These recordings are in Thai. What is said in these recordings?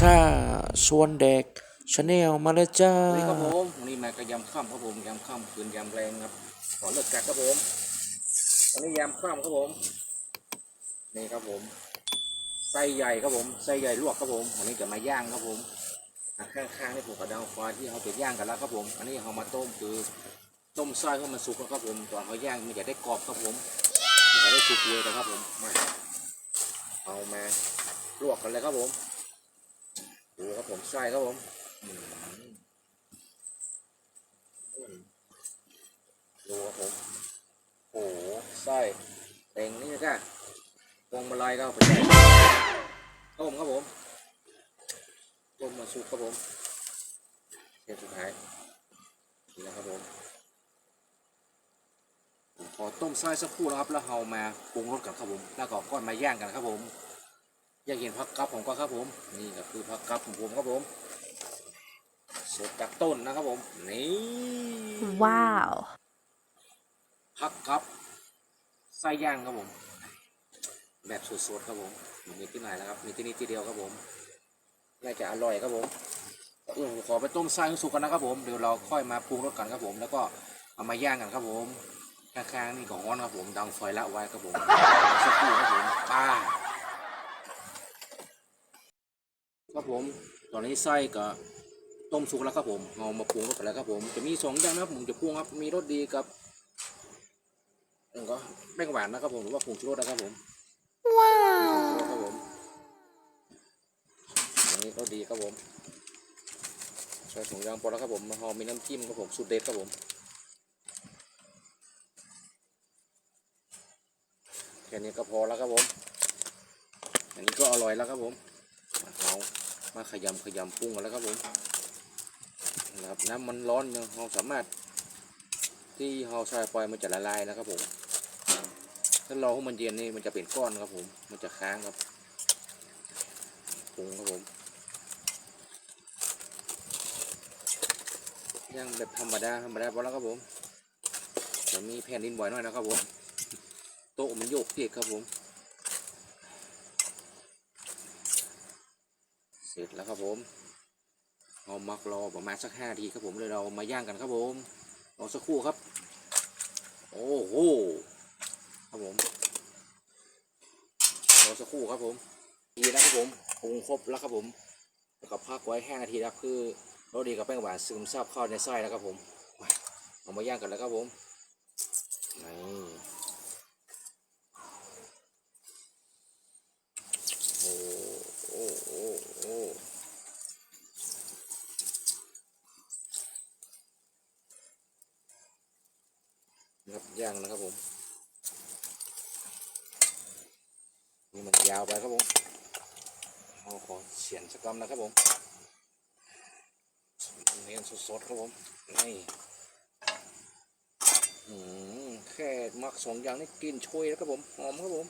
ซ่าชวนเด็กชาแนลมาเลยจ้าสวัสดีครับผมวันนี้มากระยำข้ามครับผมยำข้ามคืนยำแรงครับ ขอเลิกกัดครับผมวันนี้ยำข้ามครับผม นี่ครับผมไส้ใหญ่ครับผมไส้ใหญ่ลวกครับผมวันนี้จะมาย่างครับผมข้างๆนี่ผมกระดาวควายที่เขาไปย่างกันแล้วครับผม อันนี้เขามาต้มคือต้มไส้ให้มันสุกครับผมตอนเขาย่างมันจะได้กรอบครับผมมันจะได้สุกเลยนะครับผมมาเอามาลวกกันเลยครับผม ดูครับผมไส้ครับผมดูครับผมโอ้โหไส้เต็งนี่ก็พวงมาลัยก็เอาไปใส่ต้มครับผมต้มมาสุกครับผมเสร็จสุดท้ายนี่นะครับผมขอต้มไส้สักครู่นะครับแล้วเรามาปรุงรสกันครับผมแล้วก็ก้อนมาย่างกันครับผม อยากเห็นผักกับผมก็ครับผม นี่ก็คือผักกับของผมครับผมสดจากต้นนะครับผม นี่ Wow. พักครับไส้ย่างครับผม แบบสดๆครับผมมีที่ไหนแล้วครับ มีที่นี่ที่เดียวครับผมน่าจะอร่อยครับผมเออผมขอไปต้มไส้ให้สุกกันนะครับผมเดี๋ยวเราค่อยมาปรุงรสกันครับผม แล้วก็เอามาย่างกันครับผมข้างๆนี่ของร้อนครับผมดังไฟละไว้ครับผมสักครู่ครับผมป้า ครับผม ตอนนี้ไส้ก็ต้มสุกแล้วครับผมเอามาปรุงรสกันแล้วครับผม จะมีสองอย่างนะครับผมจะปรุงครับ มีรสดีกับผมก็แป้งหวานนะครับผม หรือว่าผงชูรสนะครับผมผงชูรสครับผมอันนี้ก็ดีครับผมใส่ถุงยางพอแล้วครับผมมาหอมมีน้ำจิ้มครับผม สูตรเด็ดครับผมแค่นี้ก็พอแล้วครับผม อันนี้ก็อร่อยแล้วครับผมมาเอา มาขยำขยำปรุงกันแล้วครับผมนะครับน้ำมันร้อนเราสามารถที่เราใส่ไปมันจะละลายนะครับผมถ้ารอให้มันเย็นนี่มันจะเป็นก้อนครับผม มันจะค้างครับปรุงครับผมย่างแบบธรรมดาธรรมดาพอแล้วครับผมจะมีแผ่นดินไหวหน่อยนะครับผม โต๊ะมันโยกเพียกครับผม สร็จแล้วครับผมเอามักรอประมาณสักห้าทีครับผมเลยเรามาย่างกันครับผมรอสักครู่ครับ โอ้โหครับผมรอสักครู่ครับผมดีนะครับผมปรุงครบแล้วครับผมแล้วก็พักไว้ห้านาทีนะครับคือรสดีกับแป้งหวานซึมซาบเข้าในไส้แล้วครับผมเอามาย่างกันแล้วครับผมนี่โอ้โอ้โอ้โอ้ นะครับย่างนะครับผม นี่มันยาวไปครับผมเอาขอเฉียนสักกำนะครับผมเน้นสดๆครับผม นี่อืมแค่มักสองอย่างนี่กลินช่วยแล้วครับผม หอมครับผม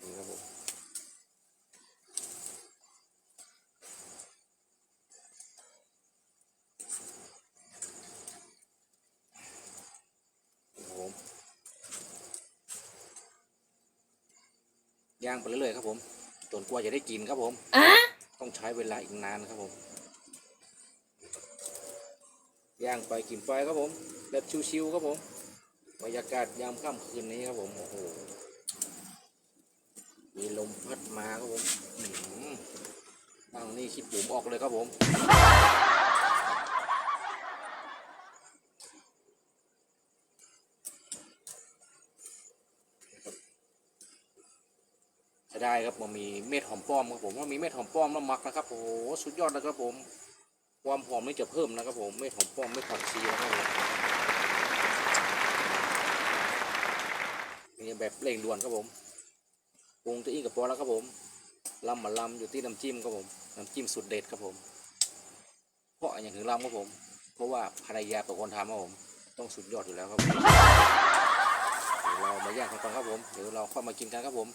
นี่ครับผม นี่ครับผม ย่างไปเรื่อยๆครับผมจนกว่าจะได้กินครับผมต้องใช้เวลาอีกนานครับผม ย่างไปกินไปครับผม แบบชิวๆครับผม บรรยากาศยามค่ำคืนนี้ครับผม โอ้โห มีลมพัดมาครับผมอื้อหือนั่งนี่คิดปุ๋มออกเลยครับผม ได้ครับมันมีเม็ดหอมป้อมครับผมว่ามีเม็ดหอมป้อมแล้วมักนะครับโอ้โหสุดยอดนะครับผม ความหอมนี่จะเพิ่มนะครับผมเม็ดหอมป้อมเม็ดผักชีนะครับผมนี่แบบเร่งด่วนครับผมปรุงตัวอีกกับพอแล้วครับผมลำมาลำอยู่ที่น้ำจิ้มครับผมน้ำจิ้มสุดเด็ดครับผม เพราะอย่างถึงลำครับผม เพราะว่าภรรยาเป็นคนทำครับผมต้องสุดยอดอยู่แล้วครับผมเดี๋ยวเรามาย่างกันก่อนครับผมเดี๋ยวเราค่อยมากินกันครับผม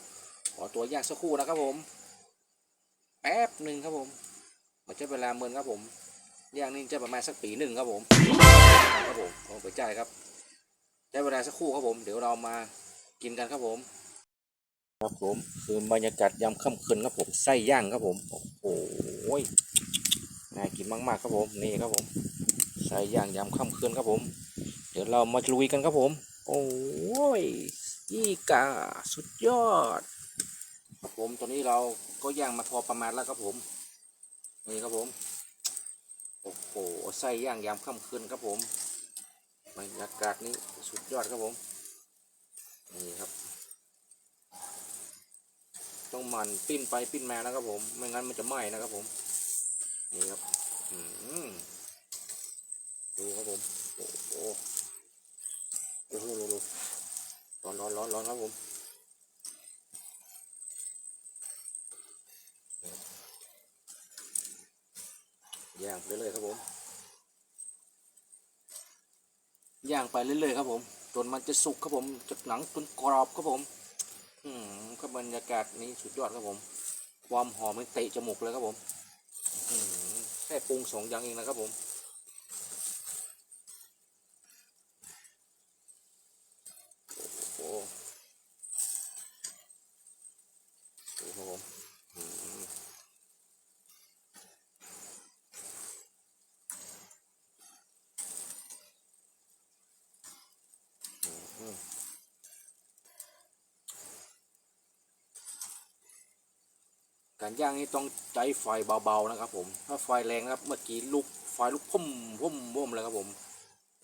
ขอตัวย่างสักครู่นะครับผมแป๊บหนึ่งครับผมมันจะเวลาเมินครับผมย่างนี่จะประมาณสักปีหนึ่งครับผมครับผมลงไปจ่ายครับใช้เวลาสักครู่ครับผม เดี๋ยวเรามากินกันครับผม ครับผมคือบรรยากาศยามค่ำคืนครับผมไส้ย่างครับผมโอ้โหน่ากินมากๆครับผมนี่ครับผมไส้ย่างยามค่ำคืนครับผม เดี๋ยวเรามาลุยกันครับผม โอ้ยยี่กาสุดยอด ครับผมตอนนี้เราก็ย่างมาพอประมาณแล้วครับผม นี่ครับผม โอ้โหไส้ย่างยามค่ำคืนครับผมบรรยากาศนี้สุดยอดครับผม นี่ครับ ต้องมันปิ้นไปปิ้นมานะครับผม ไม่งั้นมันจะไหม้นะครับผม นี่ครับอืมดูครับผม โอ้โหโอ้โหร้อนร้อนร้อนร้อนครับผม ย่างไปเรื่อยๆครับผม ย่างไปเรื่อยๆครับผม จนมันจะสุกครับผมจากหนังจนกรอบครับผม อืมก็บรรยากาศนี้สุดยอดครับผม ความหอมมันเตะจมูกเลยครับผม อืมแค่ปรุงสองอย่างเองนะครับผม โอ้โหดูครับผมอืม การย่างนี้ต้องใจไฟเบาๆนะครับ ผม ถ้าไฟแรงนะครับ เมื่อกี้ลุกไฟลุกพุ่มพุ่มพุ่มเลยครับผม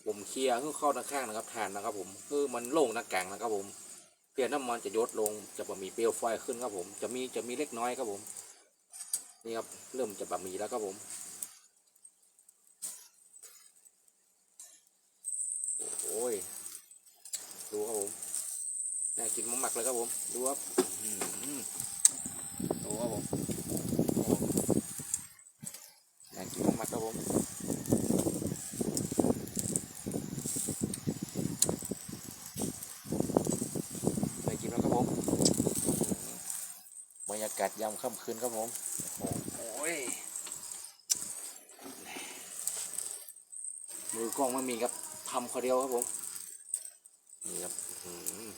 ผมเคลียร์ให้เข้าด้านข้างนะครับแทนนะครับ ผมคือมันโล่งน้าแกงนะครับ ผมเปลี่ยนน้ำมันจะยดลงจะบะมีเปลวไฟขึ้นครับผม จะมีจะมีเล็กน้อยครับผม นี่ครับเริ่มจะบะมีแล้วครับผมโอ้ยดูครับผมน่ากินมากๆเลยครับผม ดูครับดู ครับผมโอ้น่ากินมากๆครับผมไปกินแล้วครับผมบรรยากาศยามค่ำคืนครับผมโอ้ยมือกล้องไม่มีครับทำคนเดียวครับผม นี่ครับอื้อหือ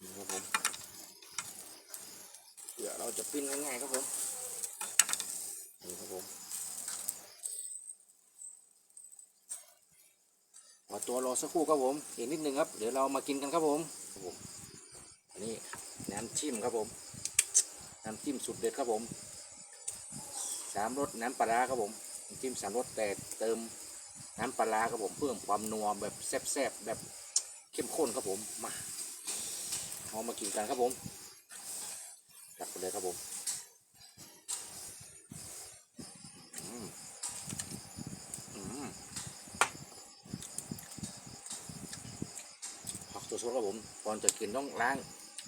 นี่ครับผม เดี๋ยวเราจะ ปิ้งง่ายๆครับผมนี่ครับผมขอตัวรอสักครู่ครับผมอีกนิดนึงครับ เดี๋ยวเรามากินกันครับผมครับผมอันนี้น้ำจิ้มครับผมน้ำจิ้มสุดเด็ดครับผมสามรสน้ำปลาครับผมน้ำจิ้มสามรสแต่เติมน้ำปลาร้าครับผมเพิ่มความนัวแบบแซ่บๆแบบเข้มข้นครับผมมาเอามากินกันครับผม จัดไปเลยครับผมอืมอืมผักสดๆครับผมก่อนจะกินต้องล้าง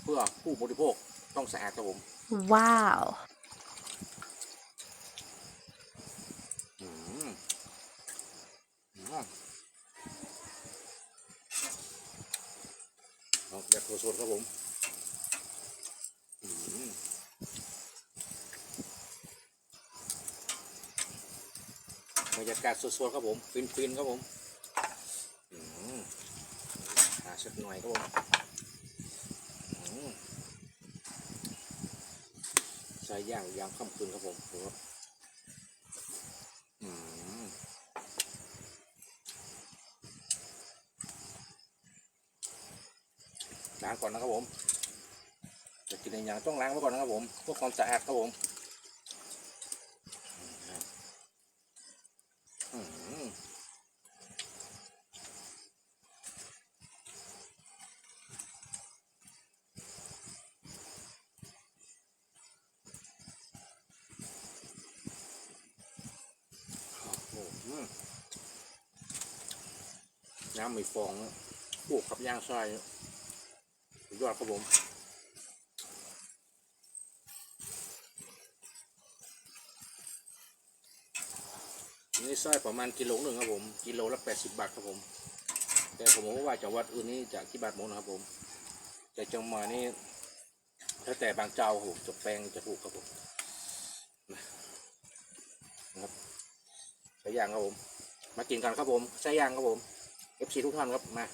เพื่อผู้บริโภคต้องสะอาดครับผม Wow. อืมอืมเอาแบบสดๆครับผมอืมบ รยากาศสดๆครับผมฟินๆครับผมหาสักหน่อยครับผมใส่ย่างยามค่ำคืนครับผมดูครับอืมล้างก่อนนะครับผมจะกินในอย่างต้องล้างไว้ก่อนนะครับผมเพื่อความสะอาดครับผมอืมโอ้โห มีฟองนะบวกกับย่างไส้สุดยอดครับผมนี่ไส้ประมาณกิโลหนึ่งครับผม กิโลละแปดสิบบาทครับผม แต่ผมว่าจากวัดอื่นนี่จากกี่บาทมดนะครับผม แต่จังหมานี่แถแล้วแต่บางเจ้าผมจะแป้งจะถูกครับผมนะครับใช้ยางครับผม มากินกันครับผมใช้ยางครับผม FC ทุกท่านครับมา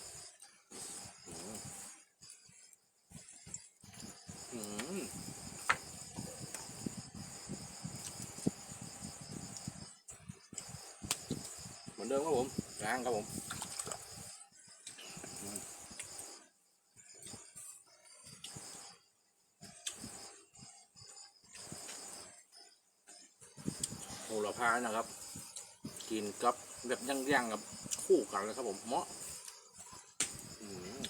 เหมือนเดิมครับผมยางครับผมโหระพานะครับ กินกับแบบย่างๆกับ คู่กันเลยครับผมเหมาะอืม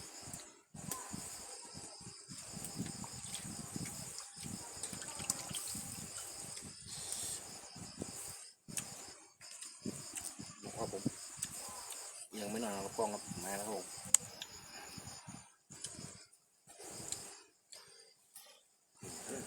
เหมาะครับผม ยังไม่นานครับกล้องครับมาแล้วครับผมอืม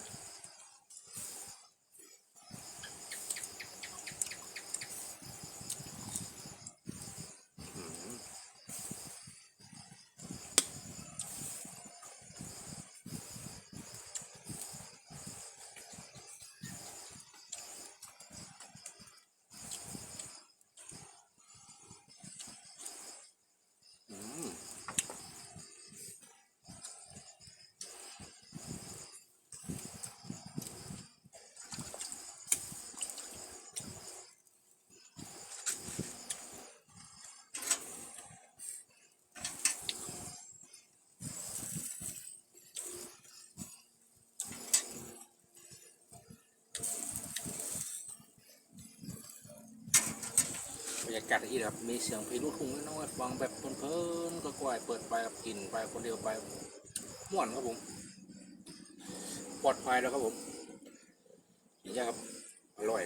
อืม บรร ยากาศอีกครับ มีเสียงเพลงลูกทุ่งน้อยฟังแบบเพลินๆก็กล่อยเปิดไปกับกินไปคนเดียวไปม่วนครับผม ปลอดภัยแล้วครับผมอย่างครับ อร่อย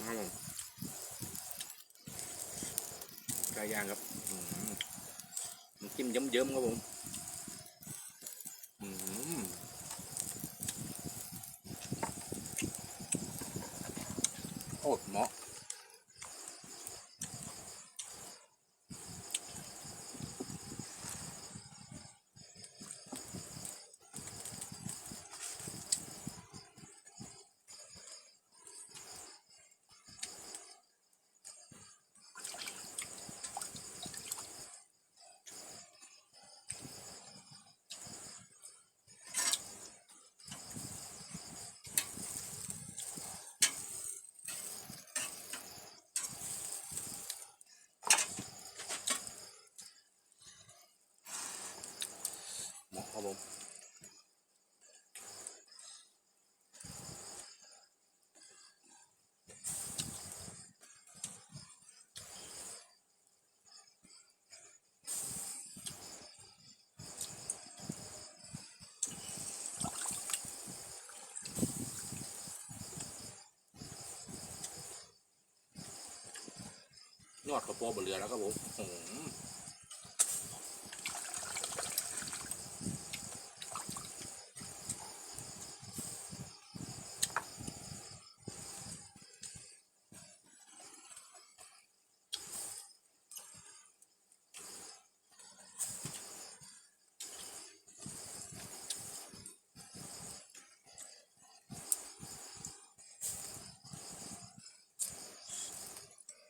มาผมไก่ ย่างครับน้ำจิ้มเยิ้มๆครับผมอืมโอ้เหมาะเหมาะ ครับผมยอดกระโปรงบนเรือแล้วครับผมอืม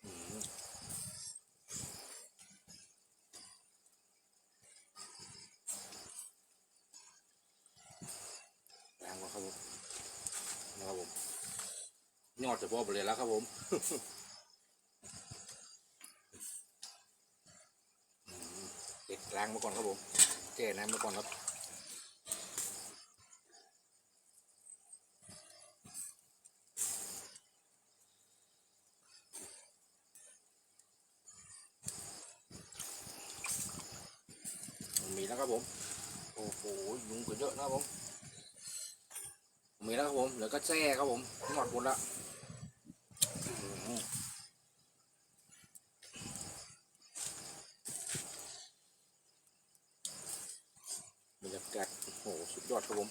อืมแรงกว่าครับผมนะครับผม ยอดเฉพาะบนเรือแล้วครับผมเด็ดล้างมาก่อนครับผมแก่น้ำมาก่อนครับ มีแล้วครับผม โอ้โห ยุงก็เยอะนะครับผม มีแล้วครับผมเหลือก็แจ้ครับผมหมดหมดละอืมากาศ โอ้โหสุดยอดครับผม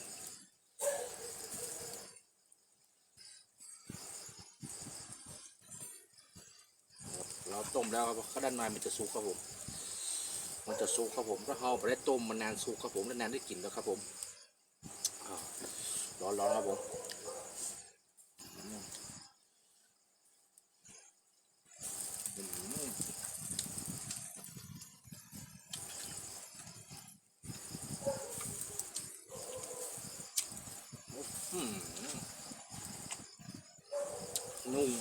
เราต้มแล้วครับข้าด้านในมันจะสุกครับผม มันจะสุกครับผมถ้าเราไปได้ต้มมันนานสุกครับผมนานๆได้กลิ่นแล้วครับผมร้อนๆครับผมอืมอืมอืม นุ่ม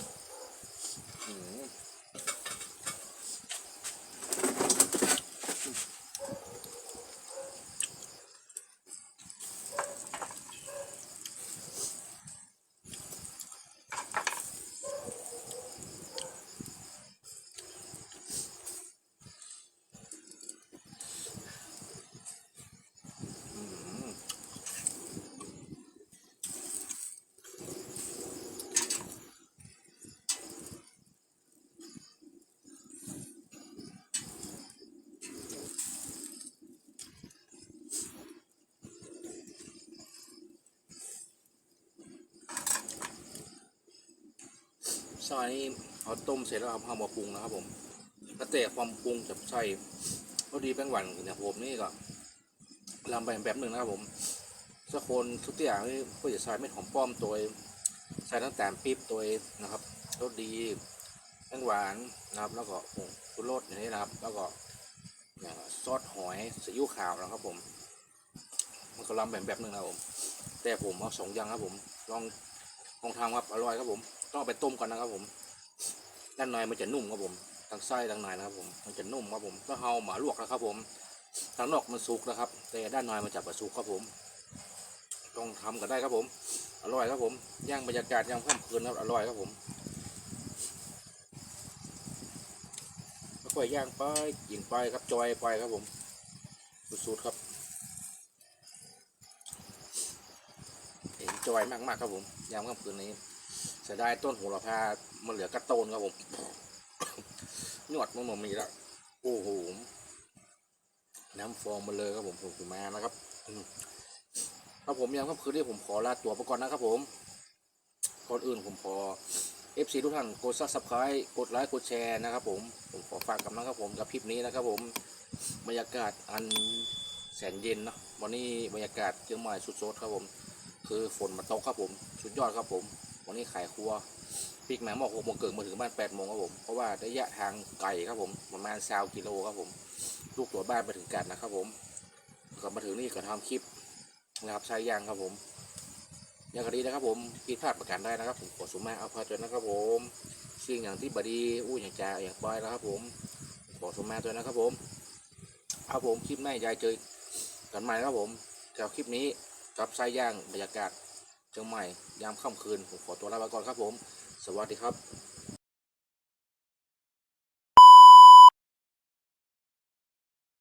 อืมซอยนี้เอาต้มเสร็จแล้วเอาเอามาปรุงนะครับ ผมก็แต่ความปรุงจะใส่พอดีแป้งหวานเนี่ยผมนี่ก็ลำไปแบบหนึ่งนะครับผมสักคนทุกอย่างนี่ก็จะใส่เม็ดหอมป้อมตัวใส่ตั้งแต่ปี๊บตัวนะครับรสดีแป้งหวานนะครับ แล้วก็ผงชูรสอย่างนี้นะครับ แล้วก็ซอสหอยซีอิ๊วขาวนะครับ ผม มันก็ลำแบบแบบหนึ่งนะครับผม แต่ผมเอาสองอย่างครับผม ลองลองทำครับอร่อยครับผม ต้องเอาไปต้มก่อนนะครับผม ด้านในมันจะนุ่มครับผมทางไส้ทางในนะครับผมมันจะนุ่มครับผมก็เอาหมาลวกนะครับผมทางนอกมันสุกนะครับ แต่ด้านในมันจะประสุกครับผมต้องทำกันได้ครับผม อร่อยครับผมย่างบรรยากาศย่างค่ำคืนครับอร่อยครับผมค่อยย่างไปกินไปครับจอยไปครับผมสุดๆครับเห็นจอยมากๆครับผมยามค่ำคืนนี้ เสียดายต้นโหระพามันเหลือกระโตนครับผมหนวดมันหมดมีแล้ว โอ้โห น้ำฟองมาเลยครับผมผมมานะครับอืมครับผมยามค่ำคืนนี้ผมขอลาตัวไปก่อนนะครับผมก่อนอื่นผมขอ FC ทุกท่านกดซับสไครต์กดไลค์กดแชร์นะครับผมผมขอฝากกับนะครับผมกับคลิปนี้นะครับผมบรรยากาศอันแสนเย็นเนาะวันนี้บรรยากาศเชียงใหม่สุดๆครับผม คือฝนมาตกครับผม สุดยอดครับผม วันนี้ขายครัวปีกแหมหมอกหกโมงเกิดมาถึงบ้านแปดโมงครับผม เพราะว่าระยะทางไกลครับผมประมาณซาวกิโลครับผม ลูกตัวบ้านมาถึงกันนะครับผมกลับมาถึงนี่ก็ทำคลิปนะครับใช้ยางครับผมย่างกะดีนะครับผมผิดพลาดประการได้นะครับ ผมขอสุมาเอาพาจนนะครับผมสิ่งอย่างที่บดีอู้อย่างจ่าอย่างปล่อยนะครับ ผมขอสุมาด้วนะครับผมเอาผมคลิปหน้ายายเจอกันใหม่นะครับผมกับคลิปนี้กับไส้ย่างบรรยากาศ เชียงใหม่ยามค่ำคืน ผมขอตัวลาไปก่อนครับผม สวัสดีครับ